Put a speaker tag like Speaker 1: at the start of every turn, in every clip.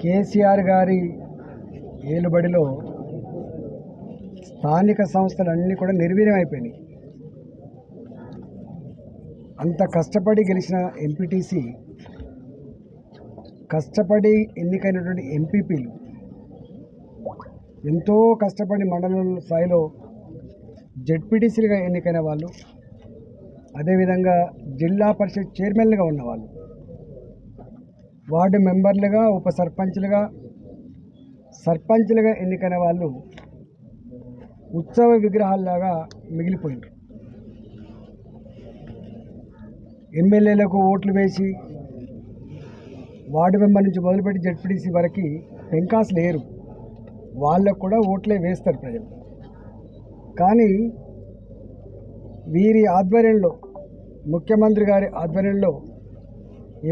Speaker 1: కేసీఆర్ గారి ఏలుబడిలో స్థానిక సంస్థలన్నీ కూడా నిర్వీర్యం అయిపోయినాయి. అంత కష్టపడి గెలిచిన ఎంపీటీసీ కష్టపడి ఎన్నికైనటువంటి ఎంపీపీలు ఎంతో కష్టపడి మండలం స్థాయిలో జడ్పీటీసీలుగా ఎన్నికైన వాళ్ళు అదేవిధంగా జిల్లా పరిషత్ చైర్మన్లుగా ఉన్నవాళ్ళు. వార్డు మెంబర్లుగా ఉప సర్పంచ్లుగా సర్పంచ్లుగా ఎన్నికైన వాళ్ళు ఉత్సవ విగ్రహాల్లాగా మిగిలిపోయారు ఎమ్మెల్యేలకు ఓట్లు వేసి వార్డు మెంబర్ నుంచి మొదలుపెట్టి జడ్పీటీసీ వరకు పెంకాస్ లేరు. వాళ్ళకు కూడా ఓట్లే వేస్తారు ప్రజలు. కానీ వీరి ఆధ్వర్యంలో ముఖ్యమంత్రి గారి ఆధ్వర్యంలో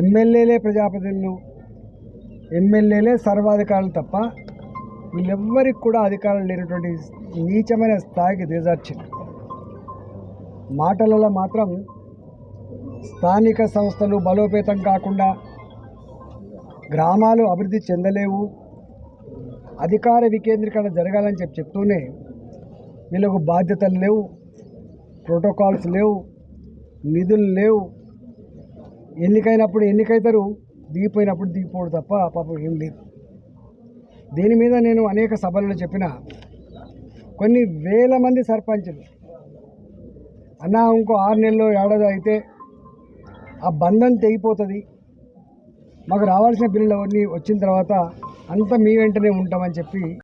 Speaker 1: ఎమ్మెల్యేలే ప్రజాప్రతినిధులు ఎమ్మెల్యేలే సర్వాధికారులు తప్ప వీళ్ళెవ్వరికి కూడా అధికారం లేనటువంటి నీచమైన స్థాయికి దిగజార్చింది. మాటలలో మాత్రం స్థానిక సంస్థలు బలోపేతం కాకుండా గ్రామాలు అభివృద్ధి చెందలేవు అధికార వికేంద్రీకరణ జరగాలని చెప్పి చెప్తూనే వీళ్ళకు బాధ్యతలు లేవు. ప్రోటోకాల్స్ లేవు నిధులు లేవు. ఎన్నికైనప్పుడు ఎన్నికైతారు దిగిపోయినప్పుడు దిగిపోడు తప్ప పాపం ఏం లేదు. దీని మీద నేను అనేక సభలలో చెప్పిన కొన్ని వేల మంది సర్పంచులు అన్నా ఇంకో ఆరు నెలలు ఏడాది అయితే ఆ బంధం తెగిపోతుంది. మాకు రావాల్సిన బిల్లులు అవన్నీ వచ్చిన తర్వాత అంతా మీ వెంటనే ఉంటామని చెప్పి